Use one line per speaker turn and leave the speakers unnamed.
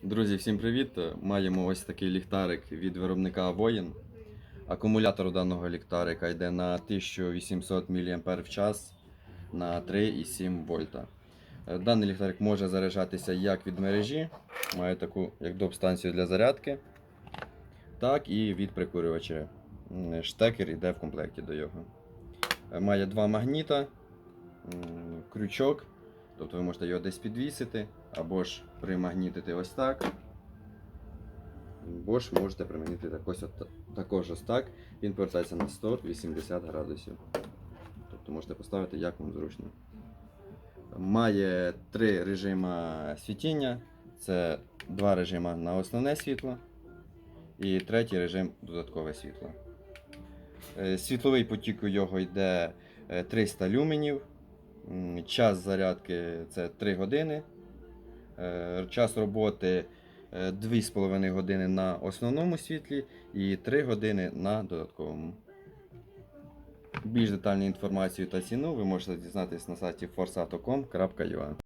Друзі, всім привіт! Маємо ось такий ліхтарик від виробника воїн. Акумулятор даного ліхтарика йде на 1800 мАч на 3,7 вольта. Е, Даний ліхтарик може заряджатися як від мережі, має таку як доп. станцію для зарядки, так і від прикурювача. Штекер йде в комплекті до його. Е, Має два магніта, крючок, тобто ви можете його десь підвісити, або ж примагнітити ось так. Або ж можете примагнітити так ось от, також ось так. Він повертається на 180 градусів. Тобто можете поставити як вам зручно. Має три режими світіння. Це два режими на основне світло і третій режим додаткове світло. Е, Світловий потік у його йде е, 300 люменів. Час зарядки це 3 години. Е, Час роботи е, 2,5 години на основному світлі і 3 години на додатковому. Більш детальну інформацію та ціну ви можете дізнатися на сайті forsauto.com.ua